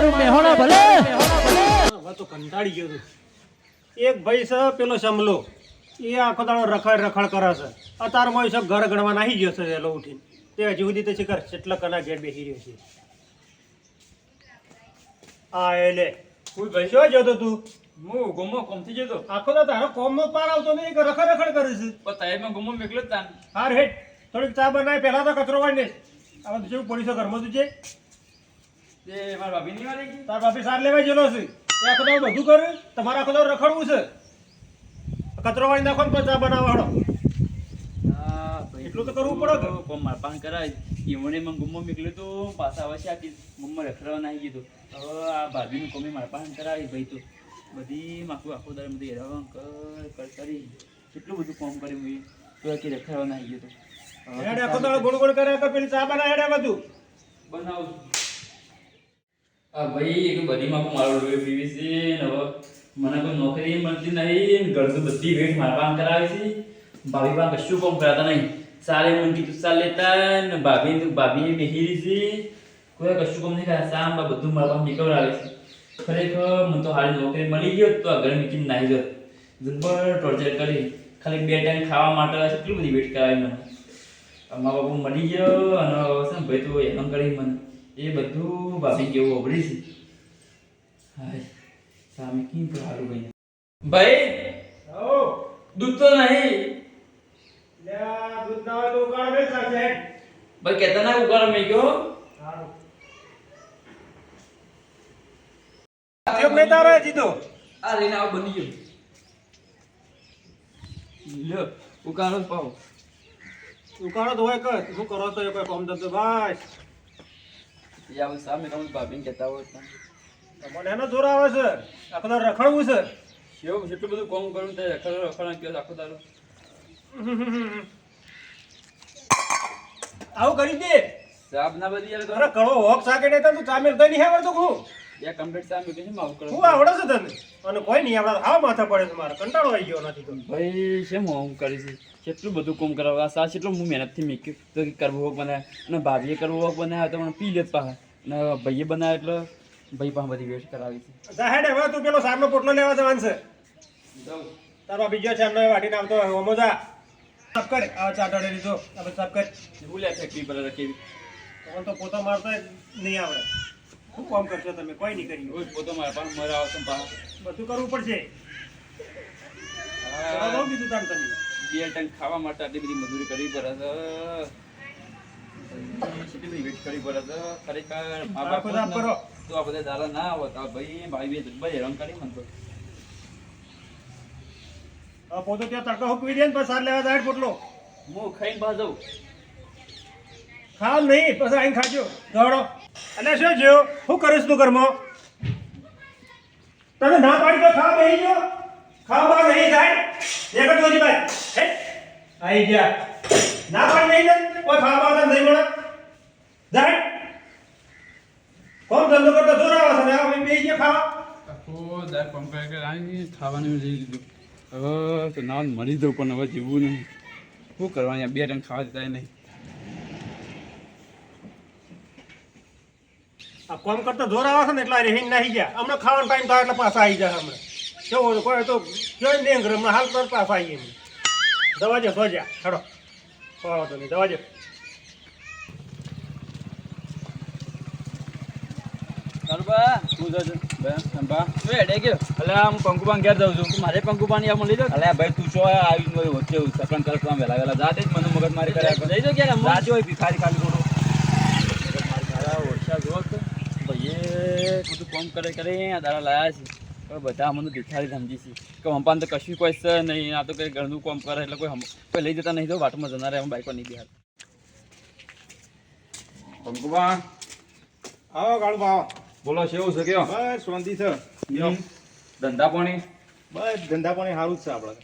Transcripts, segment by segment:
તારું મેહોણા ભલે. હવે તો કંટાળી ગયો એક ભાઈ છે પેલો સમલો એ આખો દાડો રખડ રખડ કરે છે. અત્યારે મોય છે ઘર ગણવા નાહી ગયો છે એલો ઉઠીને. તે હજી સુધી તો શિખર કેટલા કના ઘેર બેસી રહ્યો છે. આ એટલે કોઈ ભાઈ શું જતો તું? હું ગમો કોમથી જતો? આખો તો તારો કોમનો પાર આવતો નહીં કે રખડ રખડ કરે છે. પણ તાઈમાં ગમો મેકલો જ તાન. હાર હેઠ થોડીક ચા બનાય પહેલા તો કચરો વાળી ને હવે તું જેવું પોલીસો ઘરમાં તું છે તે મારા ભાભી નહીં ગઈ તાર ભાભી સાર લેવા ગયેલો છે. એ આખો બધું કરે તમારે આખો દાડો રખડવું છે. કચરો વાળી નાખો ને પછી ચા બનાવવાનો એટલું તો કરવું પડે કે? કોમ માર કરાય. ઈવણે મને ગમો નીકળ્યું તો પાછા હવે શાકી ગમો રખડવા નાખી ગયો હવે આ ભાભીનું કોમે મારપાન કરાવી ભાઈ તો. બધી માખું આખો દર બધી હેરાન કર કર કરી. કેટલું બધું કામ કર્યું મેં. તો રખડવા નાખી ગયો તો. આખો દાડો ગોળ ગોળ કર્યા પેલી ચા બનાવે હેડે બધું. બનાવું આ ભાઈ, એક બધી માં મારો લોહી પીવી છે મને કોઈ નોકરી મળતી નહીં ને ઘર તો બધી વેટ મારા કામ કરાવે છે. ભાભી પાસે કશું કામ કરાતા નહીં. સારે મન કીધું સાર લેતા ને ભાભી ભાભી બેહી રહી છે. કોઈ કશું કામ નહીં કરે સામ બધું મારા પાસે નીકળાવે છે. ખરેખર મને તો હારી નોકરી મળી ગયો તો આ ઘર મીકીને નાહી ગયો જબર ટોર્ચર કરી. ખાલી બે ટાઈમ ખાવા માટે કેટલી બધી વેટ કરાવી મને. મા બાપુ મળી ગયો અને ભાઈ તું એમ કરી મને એ બધું ભાભી જેવું છે હાય સામે કેમ તો ભાઈ? ભાઈ દૂધ તો નહીં. દૂધ ના હોય તો ઉકાળ બે ચા ભાઈ કહેતા ના ઉગાડો મેં ગયો સારું. નહીં તારે હજી તો. આ લઈને આવો બની ગયો. લ્યો ઉકાળો પાવ. ઉકાળો તો હોય કર શું કરો તો એ કોઈ કોમ ધંધો. ભાઈ યા સામે કામ ભાભીને કહેતા હોય તો. મને એનો જોર આવે છે. આખો દાડો રખડવું છે. એવું જેટલું બધું કોમ કરું તે રખડ રખડ આખો દાડો. આવું કરી દે. સાબ ના બધી અરે કળો હોક સાકે નહીં તું ચા મેલતો નહીં તો. હું યા કમ્પ્લીટ સામે કે કીધું માવ કરો હું આવડે છે તને? અને કોઈ નહીં આવડે હા માથા પડે છે મારે. કંટાળો આવી ગયો નથી તો. ભાઈ છે હું કરી છે કેટલું બધું કામ કરાવવા સા કેટલું હું મહેનતથી મેક્યું. તો કે કરવું હોક બનાવે અને ભાભીએ કરવું હોક બનાવે તો મને પી લેત પાસે અને ભાઈએ બનાવે એટલે ભાઈ પાસે બધી વેસ્ટ કરાવી છે. જા હેડ હવે તું પેલો સારનો પોટલો લેવા જવાનું છે. તારો બીજો છે એમનો વાટીને આવતો હોય ઓમો જા. સાફ કર આ ચાટડે લીધો. હવે સાફ કર. એવું લે ફેક્ટરી પર કેવી? તમને તો પોતા મારતા નહીં આવડે. શું કામ કરશો તમે? કોઈ નહીં કરી. રોજ પોતો મારા પણ મરા આવશે બધું કરવું પડશે. બહુ બીજું તાણ તમે. બે ટન ખાવા માટે આટલી બધી મજૂરી કરવી પડે છે. વેટ કરવી પડે છે? ખરેખર મા બાપ આખો દાબ કરો. તો આ બધા દાડા ના આવત. ભાઈ ભાઈ બે જબ્બર હેરાન કરી મને તો. પોતો ત્યાં તડકો હુકવી દે ને પછી સાર લેવા જાય પોટલો. હું ખાઈને બહાર જાઉં. ખાવ નહીં પછી આઈને ખાજો. દોડો. અને શું જો શું કરીશ તું ઘરમાં? તમે ના પાડી તો ખાવા બેહી ગયો? ખાવા બહાર નહીં થાય જ ઓછી ભાઈ હે? ગયા. ના પાડી નહીં ને કોઈ ખાવા બહાર નહીં મળે? જાય કોણ ધંધો કરતો જોર આવે છે આ બેસી ગયા ખાવા. આખો દર પંપે કે આવી ખાવાનું લઈ લીધું. હવે તો ના મરી દઉં, પણ હવે જીવવું નહીં. શું કરવા અહીંયા બે ટંગ ખાવા દેતા નહીં. કોમ કરતો જોર આવે છે ને એટલા રેહીને નાહી ગયા. અમને ખાવાનો ટાઈમ થાય એટલે પાછા આવી જાય હમણાં. કેવું કોઈ તો જોઈ ને હમણાં હાલ પર પાછા આવીએ એમ દવા જો સોજા હેડો. ખવાડો તો નહીં દવા જો. ઘેર જાઉં મારે પંકુબાન મળી જાવ અલે ભાઈ તું છો આવી વચ્ચે સકન કર કામ વેલા વેલા જાતે જ મને મગજ મારી કર્યા જઈ જો ક્યારે ભિખારી ખાલી થોડું મારા ઓછા જો તો ભાઈએ બધું કોમ કરે કરે દાડા લાયા છે. પણ બધા મને ભિખારી સમજી છે. કે હંપાન તો કશું કોઈ છે નહીં આ તો કંઈ ઘરનું કોમ કરે એટલે કોઈ કોઈ લઈ જતા નહીં તો વાટમાં જનાર એમ બાઈકો નહીં બિહાર. પંકુબાન આવો કાળુ ભાવ બોલો કેવું છે કયો બસ શાંતિ છે. ધંધા પાણી? બસ ધંધા પાણી સારું જ છે આપણે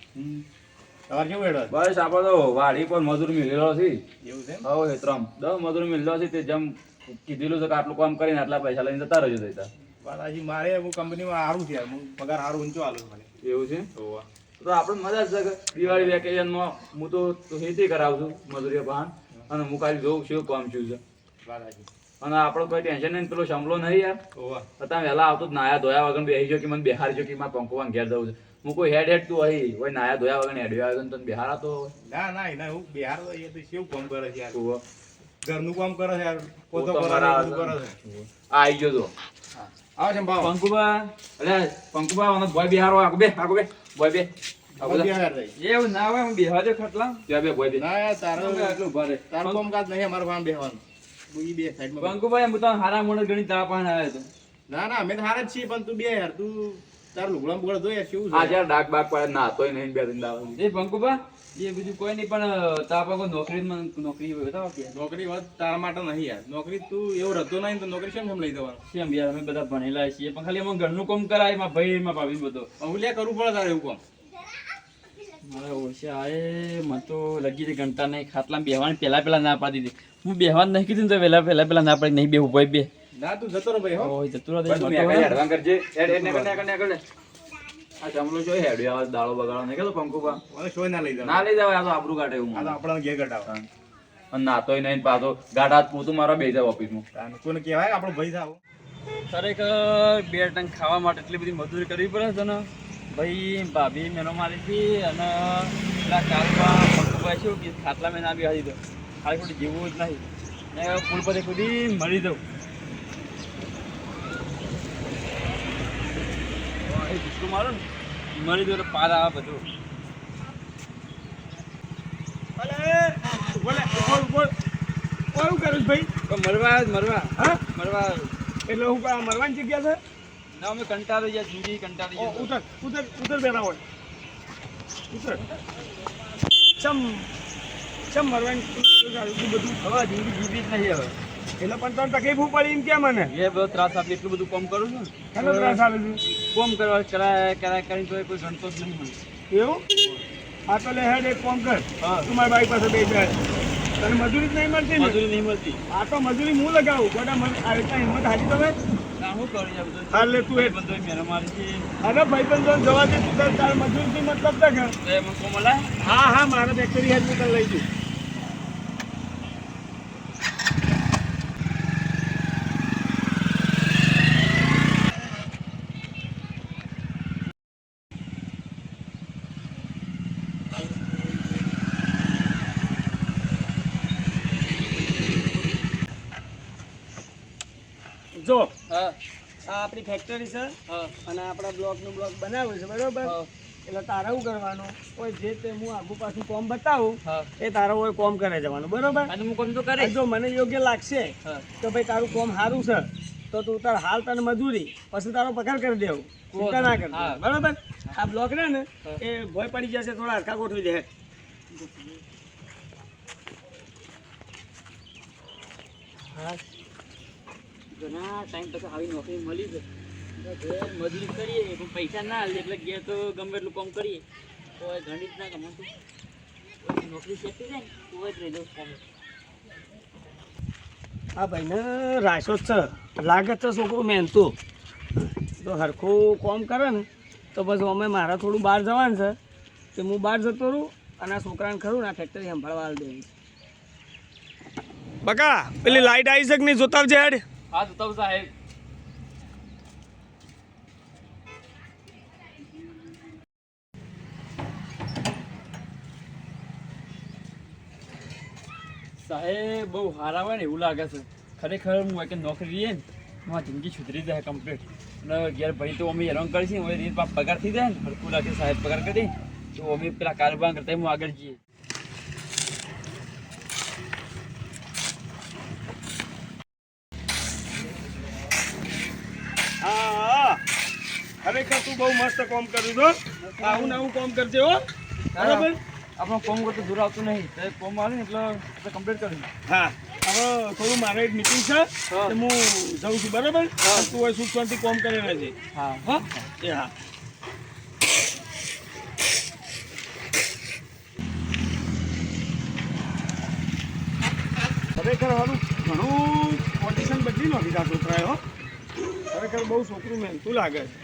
તમારે કેવું હેડો? બસ આપણે તો વાડી પર મજૂર મિલેલો છે. એવું છે હવે ત્રણ. દસ મજૂર મિલેલો છે તે જેમ કીધેલું છે કે આટલું કામ કરીને આટલા પૈસા લઈને જતા રહેજો દેતા પણ હજી મારે હું કંપનીમાં સારું છે હું પગાર સારું ઊંચો આલું મને એવું છે? તો આપણે મજા જ છે દિવાળી વેકેશનમાં હું તો ખેતી કરાવું છું મજૂરી ભાન અને હું કાલે જોઉં છું કામ છું. છે અને આપણો કોઈ ટેન્શન નહીં પેલો શમલો નહીં યાર. ઓવા. તો તમે વહેલા આવતો જ નાયા ધોયા વગર બેસી જો કે મને બેહારજો કે મારે પંખો ઘેર જવું છે. હું કોઈ હેડ હેડ તું અહીં હોય નાયા ધોયા વગર હેડ્યો આવ્યો ને તને બેહારા તો ના ના ના હું બિહાર તો એ તો શું કામ કરે છે યાર? તું ઘરનું કામ કરે છે યાર. પોતો કરે છે, છે આવી ગયો તો. આવો છે ભાવ? પંકુબા અરે પંકુબા મને બોય બિહારો આગો બે આગો બે. બોય બે આગો બે. બિહાર એવું ના હોય હું બેહવા દે ખટલા. ત્યાં બે બોય બે. ના યાર તારો આટલું ઊભા રહે. તારું કામકાજ નહીં અમારે વાં બેહવાનું. હું બે સાઈડમાં પંકુભાઈ હું તો હારા મોડે ઘણી તારા પાસે આવ્યો હતો ના ના અમે તો હારા જ છીએ પણ તું બે યાર. તું તાર લુગડા બુગડા ધોઈ યાર કેવું આ છે ડાક બાગ પડે ના તોય નહીં બે દિન દાવ એ પંકુબા એ બીજું કોઈ નહીં પણ તારા કોઈ નોકરી નોકરી બતાવો કે નોકરી વાત તારા માટે નહીં યાર. નોકરી તું એવો રહેતો નહીં તો નોકરી કેમ કેમ લઈ દેવાનું કેમ યાર અમે બધા ભણેલા છીએ પણ ખાલી એમાં ઘરનું કામ કરાયમાં ભાઈ એમાં ભાભી બધો. લે કરવું પડે તારે એવું કામ. મારે ઓછા આએ મને તો લગી હતી ઘંટા નહીં ખાટલા બેહવાની પહેલા પહેલા ના પાડી દીધી. હું બેહવાનું નહીં કીધું તો પહેલા પહેલા પહેલા ના પાડી નહીં બેહું ભાઈ બે. ના તું જતો રહો ભાઈ હો. જતો રહો કરજે. આ જમલો જો હેડ્યો આવે દાળો બગાડો નહીં કેતો પંકુબા મને શોય ના લઈ ના લઈ જવાય આ તો આપણું કાઢે એવું આ તો. આપણા ઘેર કટાવ અને નાતોય નહીં ને પાછો ગાડા હાથ પોતું મારા બે જાય ઓફિસમાં કોને કહેવાય આપણો ભાઈ થાવ ખરેખર બે ટંક ખાવા માટે એટલી બધી મજૂરી કરવી પડે છે ને? ભાઈ ભાભી મેનો મારી હતી અને પેલા કાલમાં પંકુભાઈ શું કે ખાટલા મેં ના બી હારી દો. ખાલી ખોટી જીવવું જ નહીં. ને પુલ પર ખુદી મળી દઉં એ ભૂસકું મારું ને મરી દઉં પાર આવે બધો કોયું કરું ભાઈ? મરવા આવે મરવા. હા? મરવા આવે. એટલે હું મરવાની જગ્યા છે? ના અમે કંટાળી ગયા જિંદગી કંટાળી ગયા. ઉતર ઉતર ઉતર હોય. ઉતર. ચમ ચમ મરવાની બધું હવે જિંદગી જીવી જ નહીં હવે. એટલે પણ તને તકલીફ પડી એમ કે મને? એ બધો ત્રાસ આપે એટલું બધું કોમ કરું છું. કેટલો ત્રાસ આપે છે? કોમ કરવા કરાય કરાય કરીને તો કોઈ ગણતો જ નહીં મને એવું? આ તો લે હેડ એક કોમ કર. તું મારી બાઈક પાસે બે જાય તને મજૂરી જ નહીં મળતી મજૂરી નહીં મળતી. આ તો મજૂરી હું લગાવું? ગોડા મને આ રીતના હિંમત હાજી તમે? ના હું કરું યાર બધું હા, લે તું એ- બધો મેરો મારી છે. અરે ભાઈ બંધો જવા દે તું તાર મજૂરી મતલબ છે કે હા હા મારે ફેક્ટરી હેડ હું લઈ જઉં જો હા આ આપણી ફેક્ટરી છે. અને આપણા બ્લોકનું બ્લોક બનાવ્યું છે બરોબર? એટલે તારે શું કરવાનું? કોઈ જે તે હું આગુ પાછું કોમ બતાવું એ તારો હોય કોમ કરે જવાનું બરોબર? આજે હું કોમ તો કરે. જો મને યોગ્ય લાગશે તો ભાઈ તારું કોમ સારું છે તો તું તાર હાલ તને મજૂરી પછી તારો પગાર કરી દેવું. ચિંતા ના કર બરોબર? આ બ્લોક ને ને એ ભોય પડી જશે થોડા હરખા ગોઠવી દે. હા. ઘણા ટાઈમ પછી આવી નોકરી મળી છે. ઘરે મજૂરી કરીએ પણ પૈસા ના હાલે એટલે ઘેર તો ગમે એટલું કામ કરીએ. તો એ ઘણી જ ના કમાતું નોકરી સેટ જાય ને તો જ રહી દઉં કામ. આ ભાઈને રાસો જ છે લાગે છે છોકરું મહેનતું તો. હરખું કોમ કરે ને તો બસ અમે મારા થોડું બહાર જવાનું છે. કે હું બહાર જતો રહું અને આ છોકરાને ખરું ને આ ફેક્ટરી સંભાળવા દેવી. બકા પેલી લાઈટ આવી શકે નહીં? જોતા આવજે હેડ. હા તો સાહેબ સાહેબ બહુ હારા હોય ને એવું લાગે છે ખરેખર હું એક નોકરી રહીએ ને મારી જિંદગી સુધરી જાય કમ્પ્લીટ અને ઘેર ભાઈ તો અમે હેરાન કરીશું હવે રીત પગાર થઈ જાય ને હરકું લાગે સાહેબ પગાર કરી તો અમે પેલા કારોબાર કરતા હું આગળ જઈએ હા ખરેખર તું બહુ મસ્ત કામ કર્યું છો આવું ને આવું કામ કરજે હો. બરાબર? આપણો કોમ કરતો દૂર આવતું નહીં. તો કોમ આવે ને એટલે કમ્પ્લીટ કરી હા. હવે થોડું મારે એક મિટિંગ છે તો હું જઉં છું બરાબર? તું હોય સુખ શાંતિ કોમ કરી રહેજે. હા. હા? એ હા. ખરેખર હારું ઘણું પોઝિશન બદલી નાખી તા છોકરાએ હો. ખરેખર બહુ છોકરું મહેનતું લાગે છે.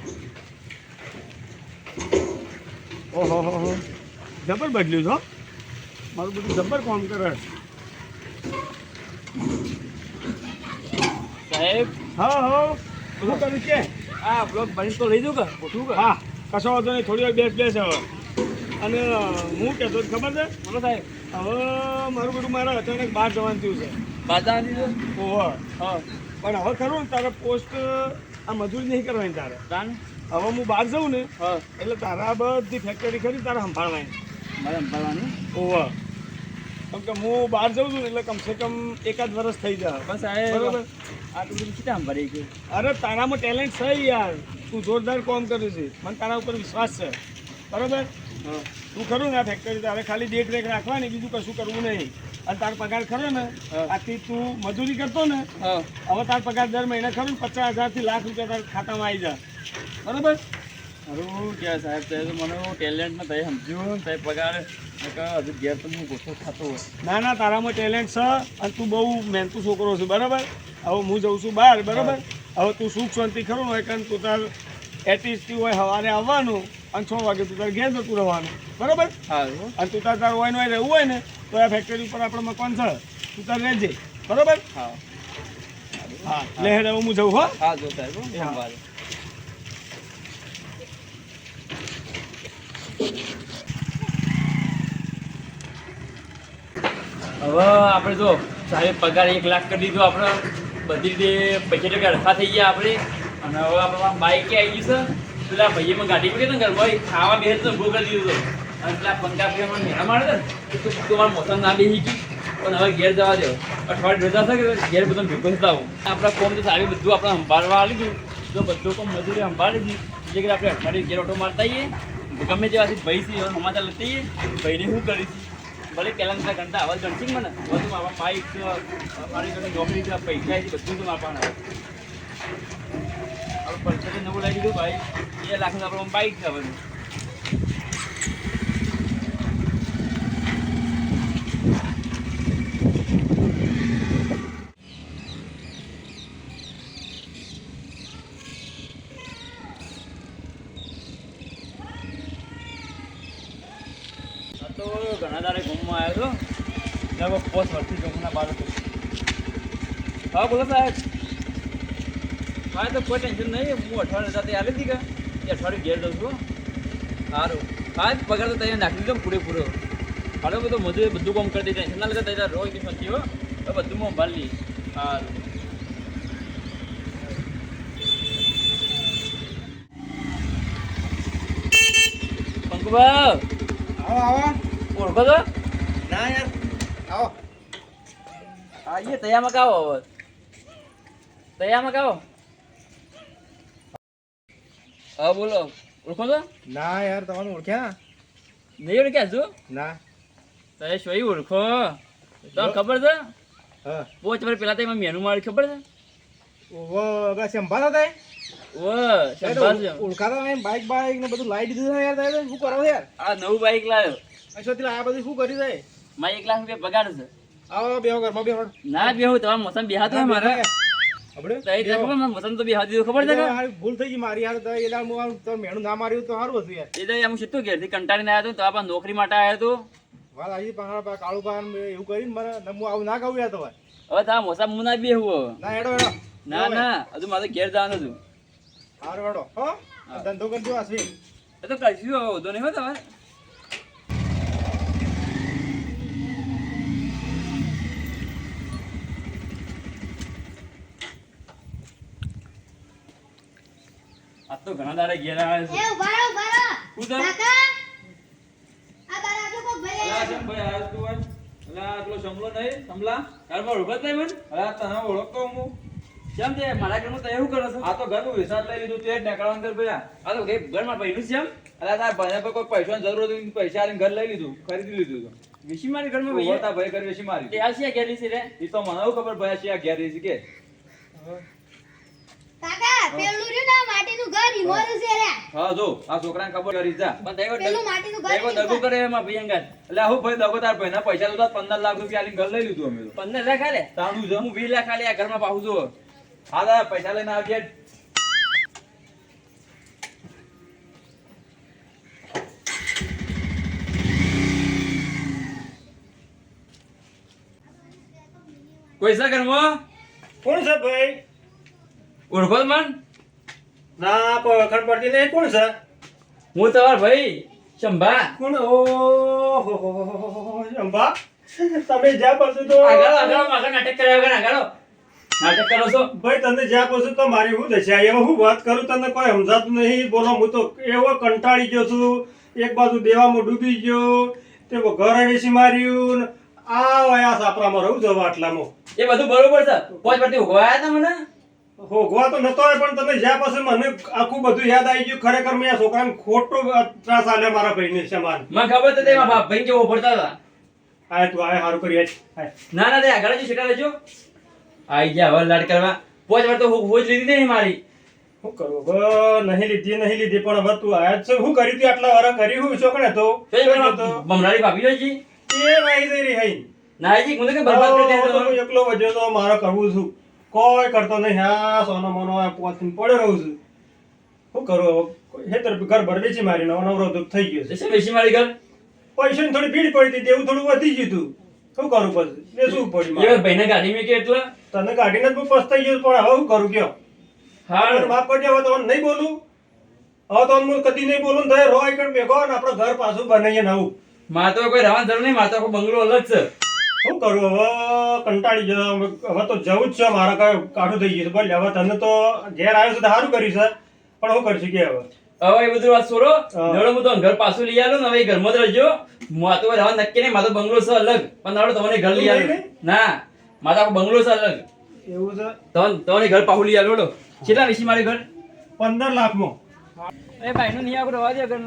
ઓહો હો હો. જબર બદલ્યું છો મારું બધું જબર કામ કરે સાહેબ? હા હા. શું કર્યું કે આ બ્લોક ભરી તો લઈ દઉં કે? ઉઠું કે? હા કશો વાંધો નહીં થોડી વાર બેસ બેસ હવે. અને હું કહેતો હતો ખબર છે? બોલો સાહેબ. હવે મારું બધું મારે અચાનક બહાર જવાનું થયું છે. બાદા દીધું ઓહો. હા. પણ હવે ખરું ને તારે પોસ્ટ આ મજૂરી નહીં કરવાની તારે. હવે હું બહાર જાઉં ને એટલે તારા બધી ફેક્ટરી ખરી તારે સંભાળવાની. મારે સંભાળવાની? ઓહો કેમ કે હું બહાર જાઉં છું ને એટલે કમસે કમ એકાદ વર્ષ થઈ જાય. બસ બરોબર? આટલું બધું કેટલા ભરી ગયું. અરે તારામાં ટેલેન્ટ છે યાર. તું જોરદાર કામ કરે છે. મને તારા ઉપર વિશ્વાસ છે. બરાબર? તું ખરું ને આ ફેક્ટરી તારે ખાલી દેખરેખ રાખવાની બીજું કશું કરવું નહીં. અને તાર પગાર ખરો ને. આથી તું મજૂરી કરતો ને હવે તાર પગાર દર મહિને ખરો ને પચાસ હજારથી લાખ રૂપિયા તારા ખાતામાં આવી જાય. બરોબર? સારું કે સાહેબ તે મને ટેલેન્ટમાં તમે સમજ્યું તે પગાર હજુ ઘેર તો હું ગોઠો ખાતો હોય. ના ના તારામાં ટેલેન્ટ છે અને તું બહુ મહેનતુ છોકરો છે બરાબર? હવે હું જઉં છું બહાર બરાબર? હવે તું સુખ શાંતિ ખરું હોય કારણ તું તાર એટીસથી હોય સવારે આવવાનું અને છ વાગે તું તાર ઘેર જતું રહેવાનું બરાબર? હા અને તું તાર તાર હોય ને રહેવું હોય ને તો આ ફેક્ટરી ઉપર આપણે મકાન છે. તું તાર રહેજે. બરોબર? હા. હા. લહેર હવે હું જઉં હો. હા જો સાહેબ હવે આપણે જો સાહેબ પગાર એક લાખ કરી દીધો આપણે. બધી રીતે પૈસા ટકા રખા થઈ ગયા આપણે. અને હવે આપણે બાઇકે આવી ગઈ છે. પેલા ભાઈએ પણ ગાડી પડી ને ઘરમાં. ખાવા બે તો ઊભો કરી દીધો હતો અને પેલા પંખા પે મને મેળા મારે ને તો તો મારું મોસમ ના બેસી ગઈ. પણ હવે ઘેર જવા દો. અઠવાડિયે રજા થાય કે ઘેર બધું ભેગું થતા આવું આપણા કોમ તો સારી બધું આપણે સંભાળવા આવી ગયું. તો બધું કોમ મજૂરી સંભાળી દીધી એટલે કે આપણે અઠવાડિયે ઘેર ઓટો મારતા આવીએ. ગમે તેવાથી ભાઈ છે સમાચાર લેતી ભાઈને શું કરીશ? ભલે પહેલા નતા અવાજ ગણશી મને. બધું મારા બાઈક મારી જોડે નોકરી પૈસા છે, બધું તો મારવાના હવે પંચોતેર નવું લાવી દીધું ભાઈ. બે લાખનું આપણે બાઈક છે હવે આ તો ઘણા દાડે ગામમાં આવ્યો ત્યાં પોસ્ટ વર્ષથી બાર હતો હા બોલો સાહેબ. હા તો કોઈ ટેન્શન નહીં. હું અઠવાડિયે સાથે આવી હતી કે? એ અઠવાડિયે ઘેર જઉં છું. સારું. હા પગાર તો તૈયાર નાખી દીધો પૂરેપૂરો. હાલો બધું મજૂર બધું કામ કરી દે. ટેન્શન ના લેતા તૈયાર રોજ શાંતિ હો. બધું હું સંભાળી સારું. પંકુભાઈ આવો આવો. ઓળખો તો ના યાર. આઈએ તૈયામાં કાવો હવે. તૈયારમાં કાવો હા બોલો. ઓળખો છો? ના યાર તમને ઓળખ્યા? નહીં ઓળખ્યા છું ના. તમે શોઈ ઓળખો. તો ખબર છે? હા. પોચ વર્ષ પેલા તો એમાં મેનુ મારી ખબર છે? ઓવો હવે સંભાળો તાય ઓ સંભાળ છે. ઓળખાતા નહીં બાઈક બાઈક ને બધું લાવી દીધું છે યાર શું કરો યાર? આ નવું બાઈક લાવ્યો. અચ્છા આ બધું શું કરી જાય મારી એક લાખ રૂપિયા પગાર છે. આવો બેહો ઘરમાં બેહો. ના બેહું તમારા મોસમ બેહાતો હોય મારા. આપણે? તો મોસમ તો બેહાતી દીધું ખબર છે કે ભૂલ થઈ ગઈ મારી યાર તો એ હું તો મેણું ના માર્યું તો સારું હતું યાર. એ તો એમ શું ઘેરથી કંટાળીને આવ્યો હતો તો આપણે નોકરી માટે આવ્યો હતો વાત આવી પહાડ પા કાળું પાન એવું કરીને મને હું આવું ના કહું યાર તો હવે તારા મોસમ હું ના બેહું. ના હેડો હેડો. ના ના હજુ મારે ઘેર જવાનું હતું. સારું હેડો. હો? ધંધો કરજો અશ્વિન એ તો કશું હવે વધુ નહીં હો તમારે તો ઘણા દાડે ઘેર આવે છે. એ ઊભા રહો, ઊભા રહો. શું કાકા, આ બારા આટલું કોક ભરી અલા, છે ભાઈ આવ્યો તું હોય? અલા, આટલો સમલો નહીં? સમલા? તાર ઓળખો જ નહીં મને? અલા તને ઓળખતો હું. કેમ તે મારા ઘરમાં તો એવું કરો છો? આ તો ઘરનું વિસાદ લઈ લીધું તે જ નીકળવાનું કર ભયા આ તો ઘરમાં ભાઈનું છે એમ અલા તારા ભાઈ પર કોઈ પૈસાની જરૂર હતી પૈસા આલીને ઘર લઈ લીધું ખરીદી લીધું તો. વિશી મારી ઘરમાં ભાઈ ભાઈ? હતા ભાઈ ઘર વિશી મારી. તે હાલ છે ઘેરી છે રે? એ તો મને ખબર ભાઈ છે આ ઘેર છે કે? કાકા, પેલું રહ્યું ને માટીનું ઘર, ઈમોરું છે રે. હા જો આ છોકરાને ખબર કરી જા. પણ તેવો પેલું માટીનું ઘર તેવો દગો કરે એમાં ભાઈ એટલે હું ભાઈ દગો તાર ભાઈના? પૈસા તો તાર પંદર લાખ રૂપિયા આલીને ઘર લઈ લીધું અમે તો. પંદર લાખ આલે? તાણું છે હું વીસ લાખ આલે આ ઘરમાં પાહું છું હા તારા પૈસા લઈને આવજે. કોઈ છે ઘરમાં? કોણ છે ભાઈ? ઓળખો મન. ના કોઈ વખત પડતી નહીં કોણ છે? હું તમાર ભાઈ શંભા. કોણ? હો ચંબા તમે જ્યાં પડશો તો આગળ આગળ આગળ નાટક કર્યા વગર આગળ. નાટક કરો છો. ભાઈ તને જ્યાં પડશો તો મારી હું દશા એમાં હું વાત કરું તને કોઈ સમજાતું નહીં. બોલો હું તો એવો કંટાળી ગયો છું. એક બાજુ દેવામાં ડૂબી ગયો તે ઘરે વેસી માર્યું આ વયા સાપરામાં રહું જવા આટલામાં. એ બધું બરોબર છે. પોચ પરથી ઉભવાયા હતા મને. હોગવા તો નતો હોય પણ તમે જ્યાં પાસે મને આખું બધું યાદ આવી ગયું ખરેખર મેં આ છોકરાને ખોટો ત્રાસ આલે મારા ભાઈને સમાન. મને ખબર તો તેમાં બાપ ભાઈ કેવો પડતા હતા. આય તું આય હારું કરી. ના ના દે આગળ જ છેટા લેજો આઈ ગયા હવે લાડ કરવા. પોચ વાર તો હું હોજ લીધી નહીં મારી. શું કરું? હવે નહીં લીધી નહીં લીધી પણ હવે તું આયા જ છે. હું કરી તું આટલા વાર? કરી હું છોકરે તો? બમરાડી ભાભી છે. એ નહીં જઈ રહી હઈ. ના હજી હું કે બરબાદ કરી તો એકલો વધ્યો તો મારા કરવું છું કોઈ કરતો નહીં. હા સોનો મોનો આ પોતીને પડ્યો રહું છું. શું કરું હવે? હેતર ઘર ભર વેચી મારી નવો નવરો દુઃખ થઈ ગયો છે. વેચી મારી ઘર? પૈસાની થોડી ભીડ પડી હતી એવું થોડું વધી ગયું તું શું કરું પછી? વેચવું પડ્યું એ. ભાઈને ગાડી મેં કે એટલે? તને કાઢીને જ પસ્તાઈ ગયો પણ હવે શું કરું? કયો? હા. માફ કરજે હવે તો નહીં બોલું. હવે તો હું કદી નહીં બોલું થાય રો એ રોય કણ ભેગો ને આપણે ઘર પાછું બનાવીએ નવું. માતો તો કોઈ રહેવાની જરૂર નહીં માતો કોઈ બંગલો અલગ છે. શું કરું? હવે કંટાળી ગયો. હવે તો જવું જ છે. મારા કઈ કાઢું થઈ ગયું છે. બોલ હવે તને તો ઘેર આવ્યો છે તો સારું કર્યું છે. પણ શું કરશું કે હવે? હવે એ બધું વાત છોડો હા. નડો હું તો ઘર પાછું લઈ આવ્યો ને હવે ઘરમાં જ રહેજો. મારે તો હવે નક્કી નહીં. મારો બંગલો છે અલગ. પણ નડો તમને ઘર લઈ આવ્યો ના. મારો આખો બંગલો છે અલગ. એવું છે? તમને તમને ઘર પાછું લઈ આવ્યો કેટલા વિશે મારી ઘર? પંદર લાખમાં. એ ભાઈ નું નહીં આપણે રવા દે ઘર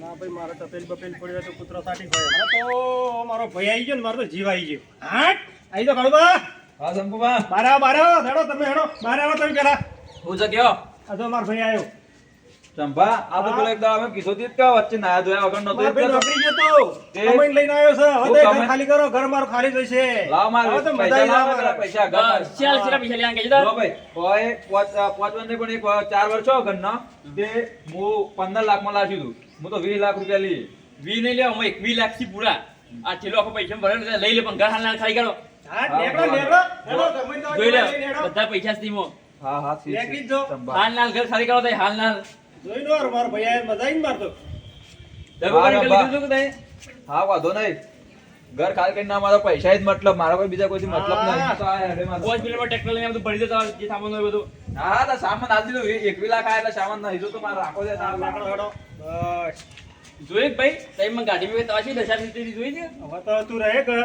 ના ભાઈ મારે તપેલ બપેલ પડ્યો તો કૂતરો સાટી ગયો તો મારો ભાઈ આવી ગયો ને મારો તો જીવ આવી ગયો. હાટ આવી તો કાળુબા. હા શંભુબા બારે બારે હેડો તમે હેડો. બારે આવો તમે પેલા. હું તો આ તો મારો ભાઈ આવ્યો શંભા આ તો પેલા એક દાડો અમે તી જ કે વચ્ચે નાયા ધોયા વગર નતો કહેતો. નોકરી ગયો તો. તે- કમાઈને લઈને આવ્યો છે. હવે હું તો એ ઘર ખાલી કરો ઘર મારું ખાલી જશે લાવ માર. હવે તો પૈસા મજા લાવ પૈસા ઘર ચાલ ચાલ પૈસા લઈ આંગે જો ભાઈ કોઈ પાંચ પાંચ વર્ષ પણ એક ચાર વર્ષ છો ઘરના તે હું 15 લાખમાં લાવી દઉં હું તો 20 લાખ રૂપિયા લઈ વી નહીં લેવા હું એકવી લાખથી પૂરા. આ છેલ્લો આખો પૈસા ભરે ને લઈ લે પણ ઘર હાલ ખાલી કરો. હા લે લઈને હેડો. બધા પૈસા થી મો. હા હા હાલ નાલ ઘર ખાલી કરો તો હાલ નાલ જોઈ લો મારો ભાઈ મજા મારતો હા, વાંધો નહીં. ઘર ખાલી કરીને ના મારો પૈસા જ મતલબ મારા કોઈ બીજા કોઈ મતલબ. નહીં. તો પાંચ મિનિટમાં ટ્રેક્ટર લઈને બધું ભરી દેતા જે સામાન હોય બધું. હા તો સામાન આપી દીધું એકવી લાખ આયા એટલે સામાન ના તો મારે રાખો છે જોઈ ભાઈ? તઈ મને ગાડીમાં તમારી દશા જોઈ છે? હવે તો તું રહે કે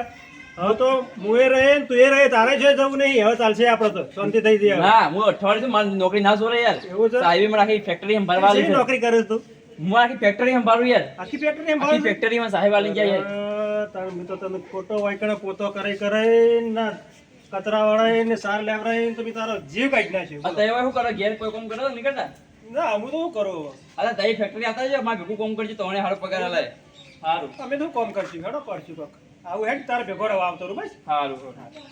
હવે તો હું એ રહે ને તું એ રહે તારે છે જવું નહીં. હવે ચાલશે આપણે તો. શાંતિ થઈ હવે. ના હું અઠવાડિયું મારી નોકરી ના સોરે યાર. એવું છે? હાઈવે આખી ફેક્ટરી સંભાળવાની છે. નોકરી કરે છે તું? હું આખી ફેક્ટરી સંભાળું યાર. આખી ફેક્ટરી આખી ફેક્ટરીમાં સાહેબ આલી ગયા યાર. તાર મેં તો તને ખોટો વાયકણે પોતો કરે કરે ના કચરા વાળા ને સાર લેવડાય તો બી તારો જીવ કાઢી નાખ્યો. તઈ હવે શું કરો? ઘેર કોઈ કામ કરો? નીકળતા? ના હું તો શું કરું? અરે તઈ ફેક્ટરી આવતા જ મારે ભેગું કામ કરજો તો હારો પગાર અલાય સારું અમે તો કોમ કરશું હેડો પડશું કોક. આવું હેડ તારે ભેગો રહેવા આવતો રહું બસ. સારું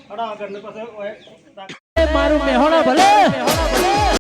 હડો આગળ ને પછી મારું મેહોણા ભલે.